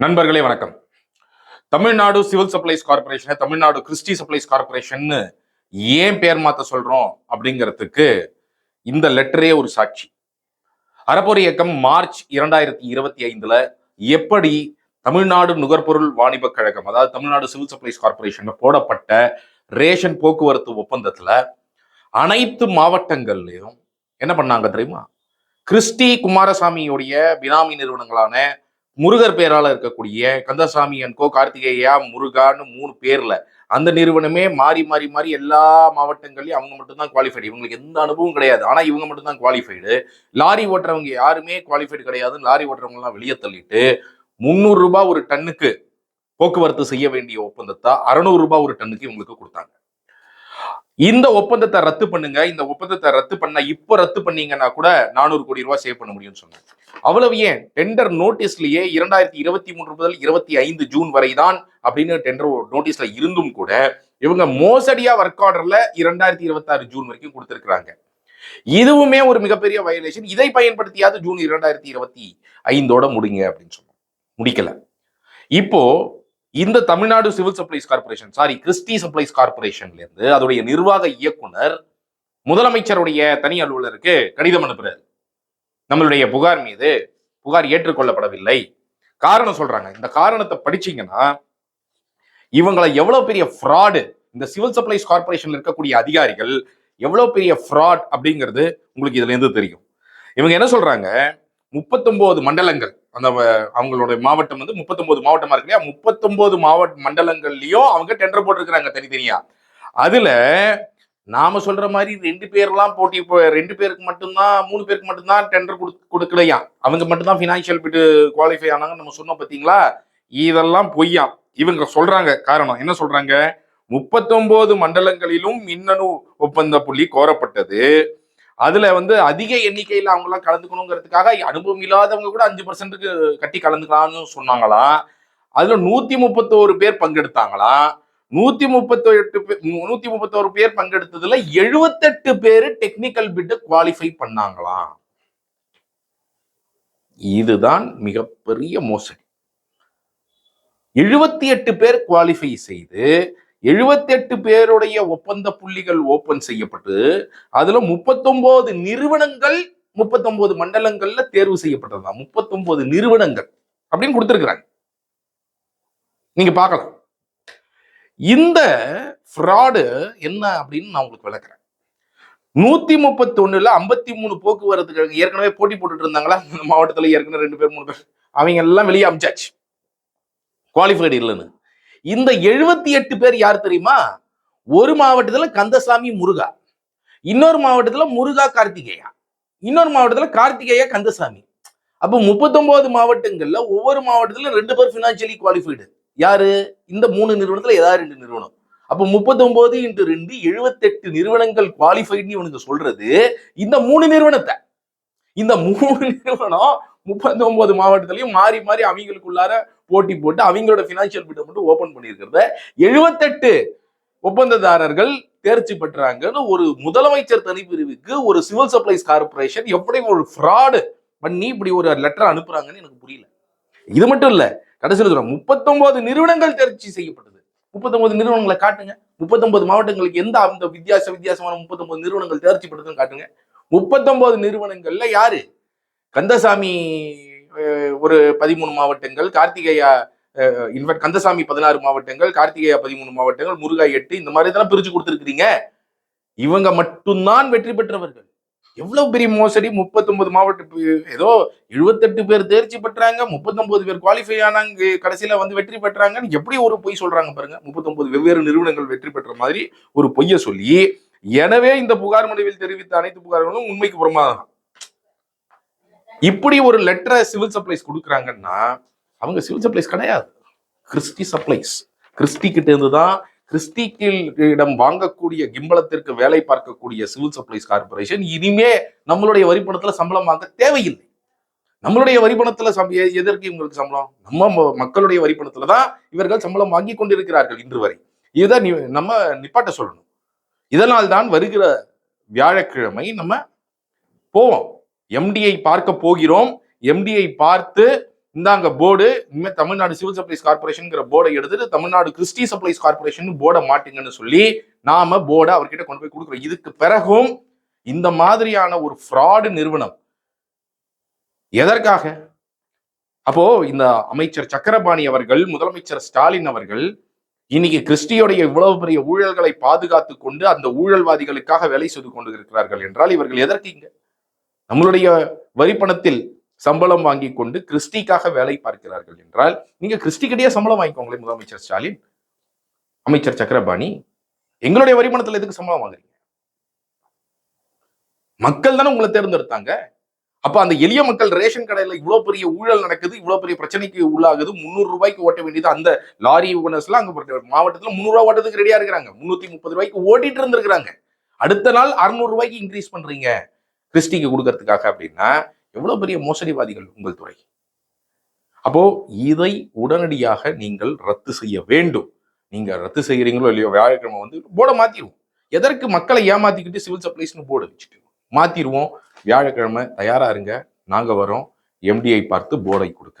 நண்பர்களே வணக்கம். Tamil Nadu civil supplies corporation Tamil Nadu Christy supplies corporation ஏன் பேர் மாத்த சொல்றோம் அப்படிங்கிறதுக்கு இந்த லெட்டரே ஒரு சாட்சி. அறப்போர் இயக்கம் மார்ச் இரண்டாயிரத்தி இருபத்தி ஐந்துல எப்படி தமிழ்நாடு நுகர்பொருள் வாணிபக் கழகம் அதாவது தமிழ்நாடு சிவில் சப்ளைஸ் கார்பரேஷன் போடப்பட்ட ரேஷன் போக்குவரத்து ஒப்பந்தத்துல அனைத்து மாவட்டங்கள்லயும் என்ன பண்ணாங்க தெரியுமா? கிறிஸ்டி குமாரசாமியுடைய பினாமி நிறுவனங்களான முருகர் பேரால இருக்கக்கூடிய கந்தசாமி அண்ட் கோ கார்த்திகேயா முருகான்னு மூணு பேர்ல அந்த நிறுவனமே மாறி மாறி மாறி எல்லா மாவட்டங்கள்லையும் அவங்க மட்டும்தான் குவாலிஃபைடு இவங்களுக்கு எந்த அனுபவம் கிடையாது. ஆனா இவங்க மட்டும்தான் குவாலிஃபைடு லாரி ஓட்டுறவங்க யாருமே குவாலிஃபைடு கிடையாதுன்னு லாரி ஓட்டுறவங்கலாம் வெளியே தள்ளிட்டு முந்நூறு ரூபாய் ஒரு டன்னுக்கு போக்குவரத்து செய்ய வேண்டிய ஒப்பந்தத்தை அறுநூறு ரூபாய் ஒரு டன்னுக்கு இவங்களுக்கு கொடுத்தாங்க. இந்த ஒப்பந்தத்தை ரத்து பண்ணுங்க இந்த ஒப்பந்தத்தை ரத்து பண்ண இப்ப ரத்து பண்ணீங்கன்னா கூட நானூறு கோடி ரூபாய் சேவ் பண்ண முடியும்னு சொன்னாங்க. அவ்வளவு ஏன்? டெண்டர் நோட்டீஸ்லயே இரண்டாயிரத்தி இருபத்தி மூன்று முதல் இருபத்தி ஐந்து ஜூன் வரைதான் அப்படின்னு டெண்டர் நோட்டீஸ்ல இருந்தும் கூட இவங்க மோசடியா ஒர்க் ஆர்டர்ல இரண்டாயிரத்தி இருபத்தி ஆறு ஜூன் வரைக்கும் கொடுத்திருக்கிறாங்க. இதுவுமே ஒரு மிகப்பெரிய வயலேஷன் இதை பயன்படுத்தியாவது ஜூன் இரண்டாயிரத்தி இருபத்தி ஐந்தோட முடிங்க அப்படின்னு சொன்னோம். முடிக்கல. இப்போ இந்த Tamil Nadu civil supplies corporation sorry Christy supplies கார்பரேஷன்ல இருந்து அதோடைய நிர்வாக இயக்குனர் முதலமைச்சருடைய தனி அலுவலருக்கு கடிதம் அனுப்புறாரு. நம்மளுடைய புகார் மீது புகார் ஏற்றுக்கொள்ளப்படவில்லை. காரணம் சொல்றாங்க. இந்த காரணத்தை படிச்சீங்கன்னா இவங்களை எவ்வளவு பெரிய ஃப்ராடு இந்த சிவில் சப்ளைஸ் கார்பரேஷன்ல இருக்கக்கூடிய அதிகாரிகள் எவ்வளவு பெரிய ஃப்ராட் அப்படிங்கிறது உங்களுக்கு இதுல இருந்து தெரியும். இவங்க என்ன சொல்றாங்க? முப்பத்தொன்பது மண்டலங்கள் அந்த வ- மாவட்டம் வந்து முப்பத்தொன்பது மாவட்டமா இருக்கு இல்லையா? முப்பத்தொன்பது மாவட்ட மண்டலங்கள்லயும் அவங்க டெண்டர் போட்டிருக்கிறாங்க தனித்தனியா. அதுல நாம சொல்ற மாதிரி ரெண்டு பேர்லாம் போட்டி இப்போ ரெண்டு பேருக்கு மட்டும்தான் மூணு பேருக்கு மட்டும்தான் டெண்டர் கொடுக்கலையா? அவங்க மட்டும்தான் ஃபினான்ஷியல் பிட்டு குவாலிஃபை ஆனாங்கன்னு நம்ம சொன்னோம் பார்த்தீங்களா இதெல்லாம் பொய்யா? இவங்க சொல்றாங்க காரணம் என்ன சொல்றாங்க? முப்பத்தொன்பது மண்டலங்களிலும் மின்னணு ஒப்பந்த புள்ளி கோரப்பட்டது. அதுல வந்து அதிக எண்ணிக்கையில அவங்க எல்லாம் கலந்துக்கணுங்கிறதுக்காக அனுபவம் இல்லாதவங்க கூட அஞ்சு பர்சன்ட்டுக்கு கட்டி கலந்துக்கலாம்னு சொன்னாங்களாம் அதுல நூத்தி முப்பத்தோரு பேர் பங்கெடுத்தாங்களாம் நூத்தி முப்பத்தி எட்டு நூத்தி முப்பத்தோரு பேர் பங்கெடுத்ததுல எழுபத்தெட்டு பேர் டெக்னிக்கல் பிட்டு குவாலிஃபை பண்ணாங்களாம் இதுதான் மிகப்பெரிய மோசடி. எழுபத்தி எட்டு பேர் குவாலிஃபை செய்து எழுபத்தி எட்டு பேருடைய ஒப்பந்த புள்ளிகள் ஓபன் செய்யப்பட்டு அதுல முப்பத்தொன்பது நிறுவனங்கள் முப்பத்தொன்பது மண்டலங்கள்ல தேர்வு செய்யப்பட்டதா முப்பத்தொன்பது நிறுவனங்கள் அப்படின்னு கொடுத்துருக்குறாங்க. நீங்க பார்க்கலாம். இந்த ஃப்ராடு என்ன அப்படின்னு நான் உங்களுக்கு விளக்குறேன். நூத்தி முப்பத்தி ஒண்ணுல ஐம்பத்தி மூணு போக்குவரத்து ஏற்கனவே போட்டி போட்டுட்டு இருந்தாங்களா? இந்த மாவட்டத்துல ஏற்கனவே ரெண்டு பேர் மூணு பேர். அவங்க எல்லாம் வெளியே அமிச்சாச்சு. குவாலிஃபைடு இல்லைன்னு. இந்த எழுபத்தி எட்டு பேர் யார் தெரியுமா? ஒரு மாவட்டத்துல கந்தசாமி முருகா. இன்னொரு மாவட்டத்துல முருகா கார்த்திகேயா. இன்னொரு மாவட்டத்துல கார்த்திகேயா கந்தசாமி. அப்போ முப்பத்தொன்பது மாவட்டங்கள்ல ஒவ்வொரு மாவட்டத்துல ரெண்டு பேர் ஃபினான்ஷியலி குவாலிஃபைடு யாரு? இந்த மூணு நிறுவனத்துல ஏதாவது ரெண்டு நிறுவனம். அப்போ முப்பத்தொன்பது இன்ட்டு ரெண்டு எழுபத்தெட்டு நிறுவனங்கள் குவாலிஃபைடுன்னு இவனுக்கு சொல்றது இந்த மூணு நிறுவனத்தை. இந்த மூணு நிறுவனம் முப்பத்தொன்பது மாவட்டத்திலையும் மாறி மாறி அவங்களுக்குள்ளார போட்டி போட்டு அவங்களோட பினான்சியல் பிட்டை மட்டும் ஓப்பன் பண்ணியிருக்கிறத எழுபத்தெட்டு ஒப்பந்ததாரர்கள் தேர்ச்சி பெற்றாங்கன்னு ஒரு முதலமைச்சர் தனிப்பிரிவுக்கு ஒரு சிவில் சப்ளைஸ் கார்பரேஷன் எப்படி ஒரு ஃப்ராடு பண்ணி இப்படி ஒரு லெட்டர் அனுப்புறாங்கன்னு எனக்கு புரியல. இது மட்டும் இல்ல கடைசியில் சொல்றேன் முப்பத்தொன்பது நிறுவனங்கள் தேர்ச்சி செய்யப்பட்டது. முப்பத்தொன்பது நிறுவனங்களை காட்டுங்க. முப்பத்தொன்பது மாவட்டங்களுக்கு எந்த அந்த வித்தியாச வித்தியாசமான முப்பத்தொன்பது நிறுவனங்கள் தேர்ச்சி பெற்றதுன்னு காட்டுங்க. முப்பத்தொன்பது நிறுவனங்கள்ல யாரு? கந்தசாமி ஒரு பதிமூணு மாவட்டங்கள் கார்த்திகேயா இன்ஃபேக்ட் கந்தசாமி பதினாறு மாவட்டங்கள் கார்த்திகேயா பதிமூணு மாவட்டங்கள் முருகா எட்டு இந்த மாதிரி இதெல்லாம் பிரிச்சு கொடுத்துருக்கீங்க இவங்க மட்டும்தான் வெற்றி பெற்றவர்கள். எவ்வளவு பெரிய மோசடி? முப்பத்தொன்பது மாவட்ட ஏதோ எழுபத்தெட்டு பேர் தேர்ச்சி பெற்றாங்க முப்பத்தொன்பது பேர் குவாலிஃபை ஆனாங்க கடைசியில வந்து வெற்றி பெற்றாங்கன்னு எப்படி ஒரு பொய் சொல்றாங்க பாருங்க. முப்பத்தொன்பது வெவ்வேறு நிறுவனங்கள் வெற்றி பெற்ற மாதிரி ஒரு பொய்யை சொல்லி எனவே இந்த புகார் மனுவில் தெரிவித்த அனைத்து புகார்களும் உண்மைக்கு புறமாதான் இப்படி ஒரு லெட்டரை சிவில் சப்ளைஸ் கொடுக்குறாங்கன்னா அவங்க சிவில் சப்ளைஸ் கிடையாது. கிறிஸ்டி சப்ளைஸ் கிறிஸ்டி கிட்ட இருந்து தான் கிறிஸ்டிக்கிடம் வாங்கக்கூடிய கிம்பளத்திற்கு வேலை பார்க்கக்கூடிய சிவில் சப்ளைஸ் கார்பரேஷன் இனிமே நம்மளுடைய வரிப்பணத்துல சம்பளம் வாங்க தேவையில்லை. நம்மளுடைய வரிப்பணத்துல சம் எதற்கு இவங்களுக்கு சம்பளம்? நம்ம ம- மக்களுடைய வரிப்பணத்துல தான் இவர்கள் சம்பளம் வாங்கி கொண்டிருக்கிறார்கள் இன்று வரை. இதை நம்ம நிப்பாட்ட சொல்லணும். இதனால் தான் வருகிற வியாழக்கிழமை நம்ம போவோம். எம்டியை பார்க்க போகிறோம். எம்டியை பார்த்து இந்தாங்க போர்டு. இனிமே தமிழ்நாடு சிவில் சப்ளைஸ் கார்பரேஷனுங்கிற போர்டை எடுத்துட்டு தமிழ்நாடு கிறிஸ்டி சப்ளைஸ் கார்பரேஷன் போர்டை மாட்டுங்கன்னு சொல்லி நாம போர்டை அவர்கிட்ட கொண்டு போய் கொடுக்குறோம். இதுக்கு பிறகும் இந்த மாதிரியான ஒரு ஃப்ராடு நிறுவனம் எதற்காக? அப்போ இந்த அமைச்சர் சக்கரபாணி அவர்கள் முதலமைச்சர் ஸ்டாலின் அவர்கள் இன்னைக்கு கிறிஸ்டியோடைய இவ்வளவு பெரிய ஊழல்களை பாதுகாத்து கொண்டு அந்த ஊழல்வாதிகளுக்காக வேலை செய்து கொண்டு இருக்கிறார்கள் என்றால் இவர்கள் எதற்கு இங்க? நம்மளுடைய வரிப்பணத்தில் சம்பளம் வாங்கி கொண்டு கிறிஸ்டிக்காக வேலை பார்க்கிறார்கள் என்றால் நீங்க கிறிஸ்டிக்கிட்டே சம்பளம் வாங்கிக்கோங்களேன் முதலமைச்சர் ஸ்டாலின் அமைச்சர் சக்கரபாணி. எங்களுடைய வரிப்பணத்துல எதுக்கு சம்பளம் வாங்குறீங்க? மக்கள் தானே உங்களை தேர்ந்தெடுத்தாங்க. அப்ப அந்த எளிய மக்கள் ரேஷன் கடையில இவ்வளவு பெரிய ஊழல் நடக்குது இவ்வளவு பெரிய பிரச்சனைக்கு உள்ளாகுது முந்நூறு ரூபாய்க்கு ஓட்ட வேண்டியது அந்த லாரி ஓனர்ஸ் எல்லாம் அங்க மாவட்டத்துல முந்நூறு ரூபாய் ஓட்டத்துக்கு ரெடியா இருக்கிறாங்க. முன்னூத்தி முப்பது ரூபாய்க்கு ஓட்டிட்டு இருந்திருக்கிறாங்க. அடுத்த நாள் அறுநூறு ரூபாய்க்கு இன்க்ரீஸ் பண்றீங்க. கிறிஸ்டிக்கு கொடுக்கறதுக்காக அப்படின்னா எவ்வளோ பெரிய மோசடிவாதிகள் உங்கள் துறை? அப்போ இதை உடனடியாக நீங்கள் ரத்து செய்ய வேண்டும். நீங்க ரத்து செய்கிறீங்களோ இல்லையோ வியாழக்கிழமை வந்து போர்டை மாத்திடுவோம் எதற்கு மக்களை ஏமாத்திக்கிட்டு சிவில் சப்ளைஸ்னு போர்டு வச்சுட்டு? மாத்திடுவோம் வியாழக்கிழமை தயாரா இருங்க. நாங்க வரோம். எம்டிஐ பார்த்து போர்டை கொடுக்க